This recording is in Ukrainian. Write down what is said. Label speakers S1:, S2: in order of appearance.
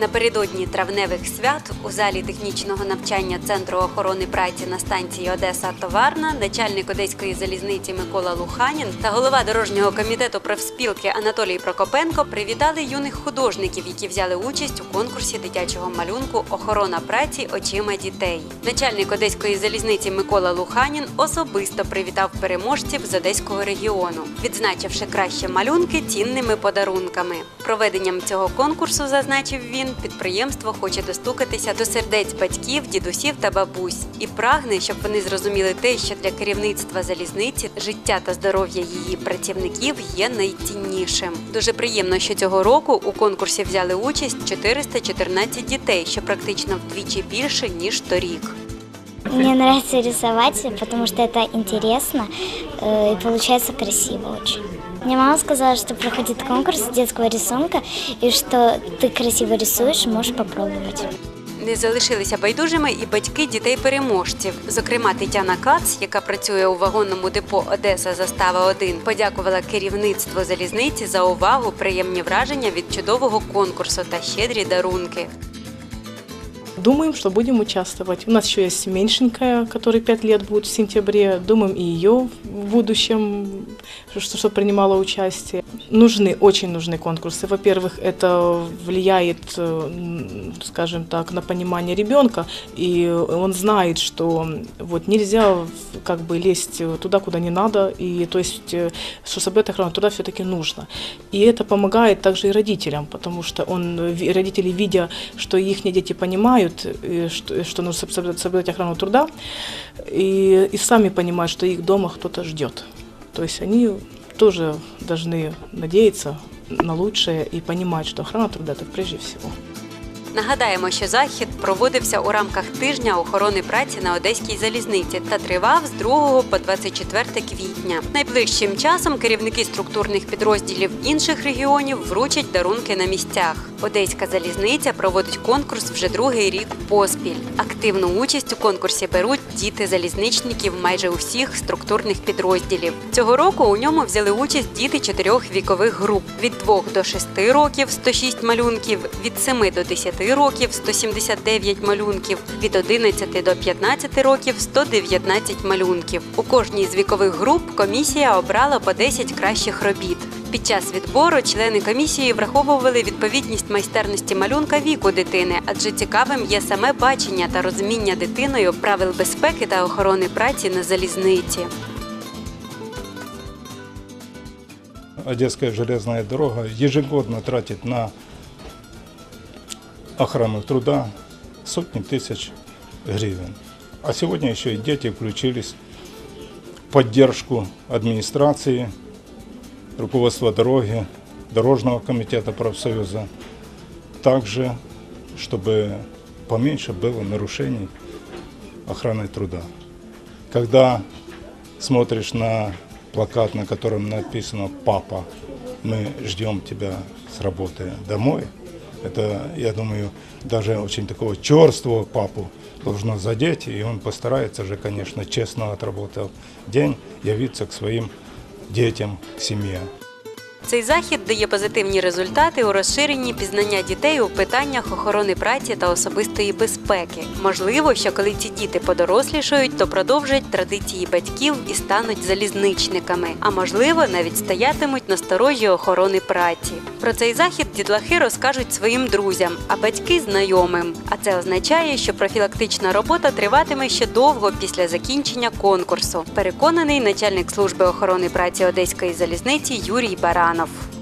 S1: Напередодні травневих свят у залі технічного навчання Центру охорони праці на станції Одеса Товарна начальник одеської залізниці Микола Луханін та голова дорожнього комітету профспілки Анатолій Прокопенко привітали юних художників, які взяли участь у конкурсі дитячого малюнку Охорона праці очима дітей. Начальник одеської залізниці Микола Луханін особисто привітав переможців з одеського регіону, відзначивши кращі малюнки цінними подарунками. Проведенням цього конкурсу, зазначив він, підприємство хоче достукатися до сердець батьків, дідусів та бабусь і прагне, щоб вони зрозуміли те, що для керівництва залізниці життя та здоров'я її працівників є найціннішим. Дуже приємно, що цього року у конкурсі взяли участь 414 дітей, що практично вдвічі більше ніж торік.
S2: Мне нравится рисовать, потому что это интересно э, и получается красиво очень. Мне мама сказала, что проходит конкурс детского рисунка и что ты красиво рисуешь, можешь попробовать.
S1: Не залишилися байдужими і батьки дітей-переможців. Зокрема, Тетяна Кац, яка працює у вагонному депо Одеса Застава 1 подякувала керівництву залізниці за увагу, приємні враження від чудового конкурсу та щедрі дарунки.
S3: Думаем, что будем участвовать. У нас еще есть меньшенькая, которой 5 лет будет в сентябре. Думаем и ее в будущем, что, что принимала участие. Нужны, очень нужны конкурсы. Во-первых, это влияет, э, скажем так, на понимание ребенка, и он знает, что вот нельзя как бы лезть туда, куда не надо, и то есть, э, что соблюдать охрану туда все-таки нужно. И это помогает также и родителям, потому что он, родители, видя, что их дети понимают, э, что, что нужно соблюдать, соблюдать охрану труда, и, и сами понимают, что их дома кто-то ждет. То есть они тоже должны надеяться на лучшее и понимать, что охрана труда это прежде всего.
S1: Нагадаємо, що захід проводився у рамках тижня охорони праці на одеській залізниці та тривав з 2 по 24 квітня. Найближчим часом керівники структурних підрозділів інших регіонів вручать дарунки на місцях. Одеська залізниця проводить конкурс вже другий рік поспіль. Активну участь у конкурсі беруть діти залізничників майже усіх структурних підрозділів. Цього року у ньому взяли участь діти чотирьох вікових груп від 2 до 6 років 106 малюнків, від 7 до 10 років 179 малюнків, від 11 до 15 років 119 малюнків. У кожній з вікових груп комісія обрала по 10 кращих робіт. Під час відбору члени комісії враховували відповідність майстерності малюнка віку дитини, адже цікавим є саме бачення та розуміння дитиною правил безпеки та охорони праці на залізниці.
S4: Одесская железная дорога ежегодно тратит на охрану труда сотни тысяч гривен. А сегодня еще и дети включились в поддержку администрации, руководства дороги, дорожного комитета профсоюза. Также, чтобы поменьше было нарушений охраны труда. Когда смотришь на плакат, на котором написано «Папа, мы ждем тебя с работы домой», это, я думаю, даже очень такого черствого папу должно задеть, и он постарается же, конечно, честно отработав день, явиться к своим детям, семье.
S1: Цей захід дає позитивні результати у розширенні пізнання дітей у питаннях охорони праці та особистої безпеки. Можливо, що коли ці діти подорослішають, то продовжать традиції батьків і стануть залізничниками, а можливо, навіть стоятимуть на сторожі охорони праці. Про цей захід дітлахи розкажуть своїм друзям, а батьки знайомим. А це означає, що профілактична робота триватиме ще довго після закінчення конкурсу. Переконаний начальник служби охорони праці Одеської залізниці Юрій Баранов.